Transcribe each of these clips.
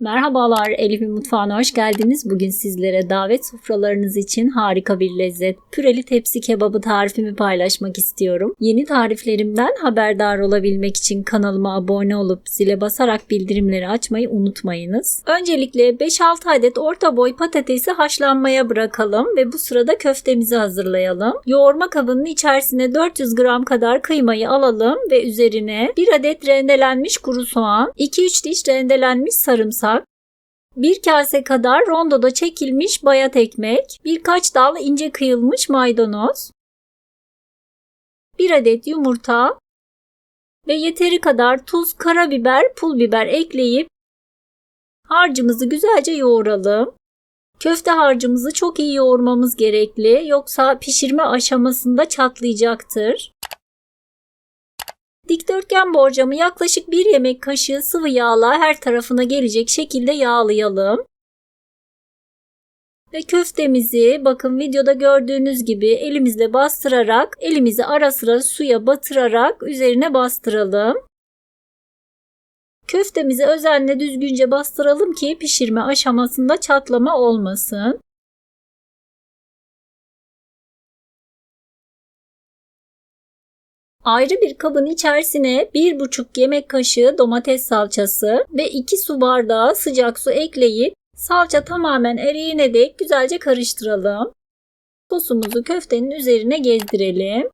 Merhabalar Elif'in mutfağına hoş geldiniz. Bugün sizlere davet sofralarınız için harika bir lezzet, püreli tepsi kebabı tarifimi paylaşmak istiyorum. Yeni tariflerimden haberdar olabilmek için kanalıma abone olup zile basarak bildirimleri açmayı unutmayınız. Öncelikle 5-6 adet orta boy patatesi haşlanmaya bırakalım ve bu sırada köftemizi hazırlayalım. Yoğurma kabının içerisine 400 gram kadar kıymayı alalım ve üzerine 1 adet rendelenmiş kuru soğan, 2-3 diş rendelenmiş sarımsak, bir kase kadar rondoda çekilmiş bayat ekmek, birkaç dal ince kıyılmış maydanoz, bir adet yumurta ve yeteri kadar tuz, karabiber, pul biber ekleyip harcımızı güzelce yoğuralım. Köfte harcımızı çok iyi yoğurmamız gerekli yoksa pişirme aşamasında çatlayacaktır. Dikdörtgen borcamı yaklaşık 1 yemek kaşığı sıvı yağla her tarafına gelecek şekilde yağlayalım. Ve köftemizi bakın videoda gördüğünüz gibi elimizle bastırarak elimizi ara sıra suya batırarak üzerine bastıralım. Köftemizi özenle düzgünce bastıralım ki pişirme aşamasında çatlama olmasın. Ayrı bir kabın içerisine 1,5 yemek kaşığı domates salçası ve 2 su bardağı sıcak su ekleyip salça tamamen eriyene dek güzelce karıştıralım. Sosumuzu köftenin üzerine gezdirelim.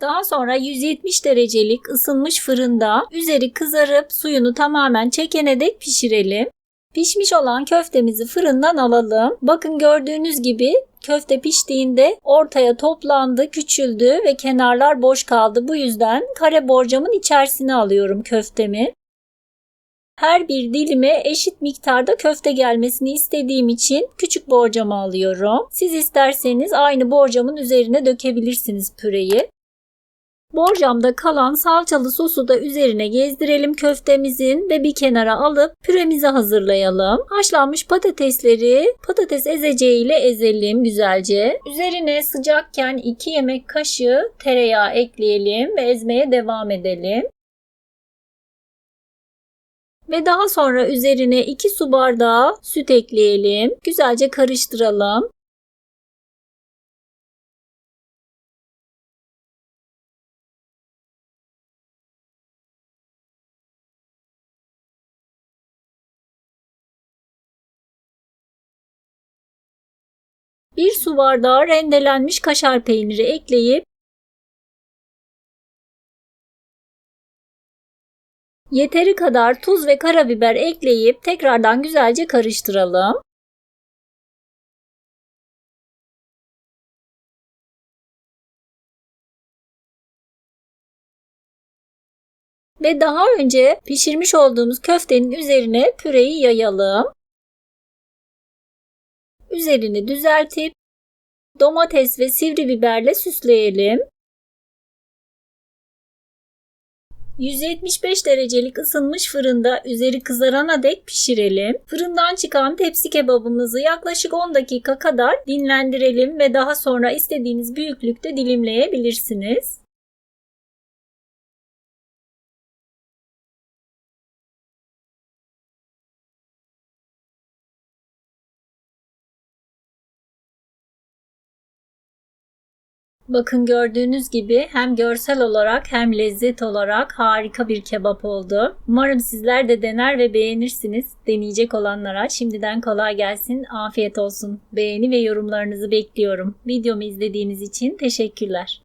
Daha sonra 170 derecelik ısınmış fırında üzeri kızarıp suyunu tamamen çekene dek pişirelim. Pişmiş olan köftemizi fırından alalım. Bakın gördüğünüz gibi köfte piştiğinde ortaya toplandı, küçüldü ve kenarlar boş kaldı. Bu yüzden kare borcamın içerisine alıyorum köftemi. Her bir dilime eşit miktarda köfte gelmesini istediğim için küçük borcamı alıyorum. Siz isterseniz aynı borcamın üzerine dökebilirsiniz püreyi. Borcamda kalan salçalı sosu da üzerine gezdirelim köftemizin ve bir kenara alıp püremizi hazırlayalım. Haşlanmış patatesleri patates ezeceği ile ezelim güzelce. Üzerine sıcakken 2 yemek kaşığı tereyağı ekleyelim ve ezmeye devam edelim. Ve daha sonra üzerine 2 su bardağı süt ekleyelim. Güzelce karıştıralım. Bir su bardağı rendelenmiş kaşar peyniri ekleyip yeteri kadar tuz ve karabiber ekleyip tekrardan güzelce karıştıralım. Ve daha önce pişirmiş olduğumuz köftenin üzerine püreyi yayalım. Üzerini düzeltip domates ve sivri biberle süsleyelim. 175 derecelik ısınmış fırında üzeri kızarana dek pişirelim. Fırından çıkan tepsi kebabımızı yaklaşık 10 dakika kadar dinlendirelim ve daha sonra istediğiniz büyüklükte dilimleyebilirsiniz. Bakın gördüğünüz gibi hem görsel olarak hem lezzet olarak harika bir kebap oldu. Umarım sizler de dener ve beğenirsiniz. Deneyecek olanlara şimdiden kolay gelsin, afiyet olsun. Beğeni ve yorumlarınızı bekliyorum. Videomu izlediğiniz için teşekkürler.